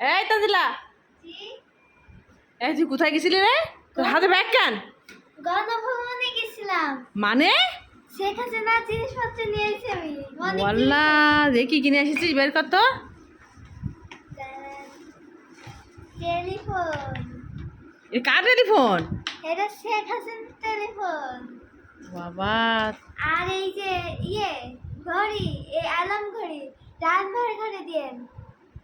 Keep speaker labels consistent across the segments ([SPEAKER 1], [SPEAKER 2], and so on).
[SPEAKER 1] এই তাজিলা। এই তুই কোথায় গেছিলি রে? তোর হাতে ব্যাগ কেন?
[SPEAKER 2] গণভবনে গেছিলাম।
[SPEAKER 1] মানে?
[SPEAKER 2] শেখ হাসিনা জিনিসপত্র নিয়ে এসে আমি। অনেক
[SPEAKER 1] দেখি কিনে এসেছিস বের কর তো।
[SPEAKER 2] টেলিফোন।
[SPEAKER 1] এ কার টেলিফোন?
[SPEAKER 2] এটা শেখ হাসিনার টেলিফোন।
[SPEAKER 1] বাবা।
[SPEAKER 2] আর এই যে ইয়ে ঘড়ি এই অ্যালার্ম ঘড়ি রানভার ঘড়ি দিয়েন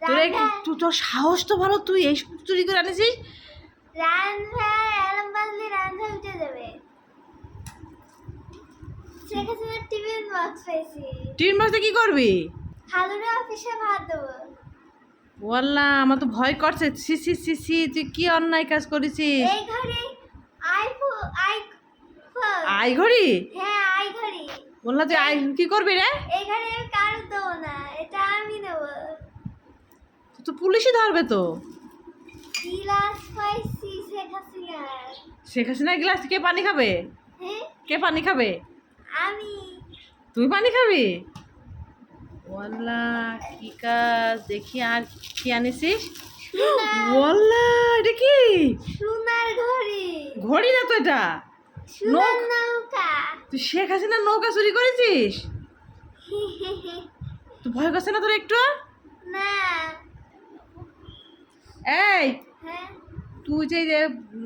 [SPEAKER 1] তোর তুই তোর সাহস তো ভালো তুই এই সব চুরি করে আনিছিস
[SPEAKER 2] টিফিন বক্স
[SPEAKER 1] কি করবি?
[SPEAKER 2] খালুরে অফিসে ভাত দেবো।
[SPEAKER 1] ওয়াল্লা আমার তো ভয় করছে। সি সি সি সি তুই কি অন্যায় কাজ করেছিস?
[SPEAKER 2] এই
[SPEAKER 1] আই ঘড়ি?
[SPEAKER 2] হ্যাঁ আই ঘড়ি।
[SPEAKER 1] বললা তুই আই কি করবি রে?
[SPEAKER 2] এই আমি কারও দেবো না এটা আমি নেব
[SPEAKER 1] তুই তো পুলিশই ধরবে তো।
[SPEAKER 2] শেখ
[SPEAKER 1] হাসিনা গ্লাস কে পানি খাবে? কে পানি খাবে?
[SPEAKER 2] আমি।
[SPEAKER 1] তুই পানি খাবি? ওয়াল্লা কি কাজ? দেখি আর কি আনিছিস? ওয়াল্লা এটা কি?
[SPEAKER 2] সোনার ঘড়ি।
[SPEAKER 1] ঘড়ি না তো এটা?
[SPEAKER 2] নৌকা।
[SPEAKER 1] তুই শেখ হাসিনার নৌকা চুরি করেছিস? তুই ভয় করছে না তোর একটু
[SPEAKER 2] না
[SPEAKER 1] এই
[SPEAKER 2] হ্যাঁ।
[SPEAKER 1] তুই যে যে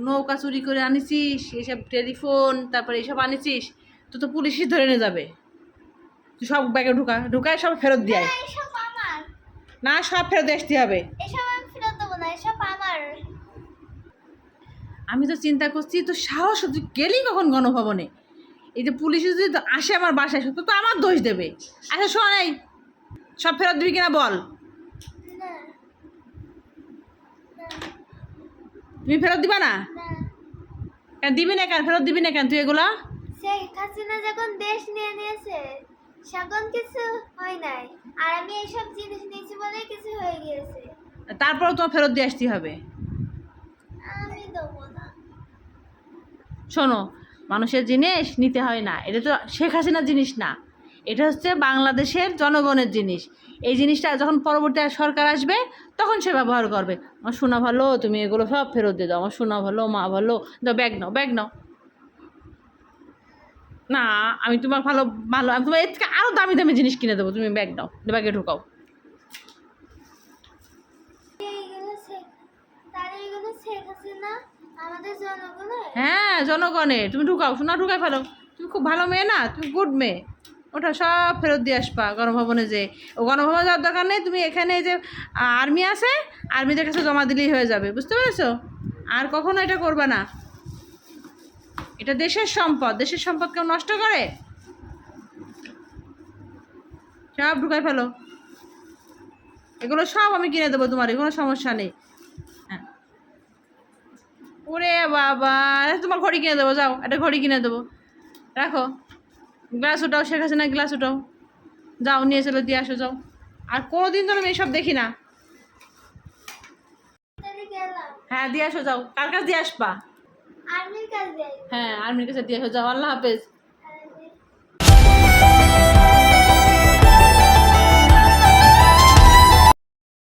[SPEAKER 1] নৌকা চুরি করে আনিছিস এসব টেলিফোন তারপরে এইসব আনিছিস তো তো পুলিশই ধরে নিয়ে যাবে। তুই সব ব্যাগে ঢুকা ঢুকায় সব ফেরত দিয়ে
[SPEAKER 2] না,
[SPEAKER 1] সব ফেরত আসতে হবে।
[SPEAKER 2] আমি
[SPEAKER 1] তো চিন্তা করছি তো সাহস তুই গেলি কখন গণভবনে? এই যে পুলিশ যদি আসে আমার বাসায় তো তো আমার দোষ দেবে। আচ্ছা শোন এই সব ফেরত দিবি কিনা বল
[SPEAKER 2] না না
[SPEAKER 1] তুমি ফেরত দিবা না? কেন দিবি না কেন? ফেরত দিবি না কেন তুই এগুলো?
[SPEAKER 2] শেখ হাসিনা যখন দেশ নিয়ে নিয়েছে তখন কিছু হয় নাই। আর আমি এইসব জিনিস নিয়েছি বলে কিছু হয়ে গিয়েছে।
[SPEAKER 1] তারপরেও তোমার ফেরত দিয়ে আসতে হবে?
[SPEAKER 2] আমি দেবো না।
[SPEAKER 1] শোনো মানুষের জিনিস নিতে হয় না। এটা তো শেখ হাসিনার জিনিস না। এটা হচ্ছে বাংলাদেশের জনগণের জিনিস। এই জিনিসটা যখন পরবর্তী সরকার আসবে, তখন সে ব্যবহার করবে। আমার শোনা ভালো, তুমি এগুলো সব ফেরত দিয়ে দাও। আমার শোনা ভালো, মা ভালো, দাও ব্যাগ নাও ব্যাগ নাও। না, আমি তোমার ভালো ভালো, আমি তোমার এর থেকে আরও দামি দামি জিনিস কিনে দেবো। তুমি ব্যাগ নাও ব্যাগে ঢুকাও। হ্যাঁ জনগণের। তুমি ঢুকাও শোনা ঢুকাই ফেলো। তুমি খুব ভালো মেয়ে না, তুমি গুড মেয়ে। ওটা সব ফেরত দিয়ে আসবা গণভবনে যে ও গণভবনে যাওয়ার দরকার নেই, তুমি এখানে যে আর্মি আছে আর্মিদের কাছে জমা দিলেই হয়ে যাবে, বুঝতে পেরেছ? আর কখনো এটা করবে না। এটা দেশের সম্পদ দেশের সম্পদ কেউ নষ্ট করে? সব ঢুকাই ফেলো। এগুলো সব আমি কিনে দেবো তোমার কোনো সমস্যা নেই। হ্যাঁ। ওরে বাবা, তোমার ঘড়ি কিনে দেবো, যাও, একটা ঘড়ি কিনে দেবো। রাখো। গ্লাস উঠাও শেখ হাসিনা গ্লাস উঠাও। যাও নিয়ে চলো দিয়ে আসো যাও। আর কোনোদিন তো আমি এইসব দেখি না। হ্যাঁ দিয়ে আসো যাও। কার কাছে দিয়ে আসবা। হ্যাঁ আর্মির কাছে দিয়ে আসো যাও। আল্লাহ হাফেজ।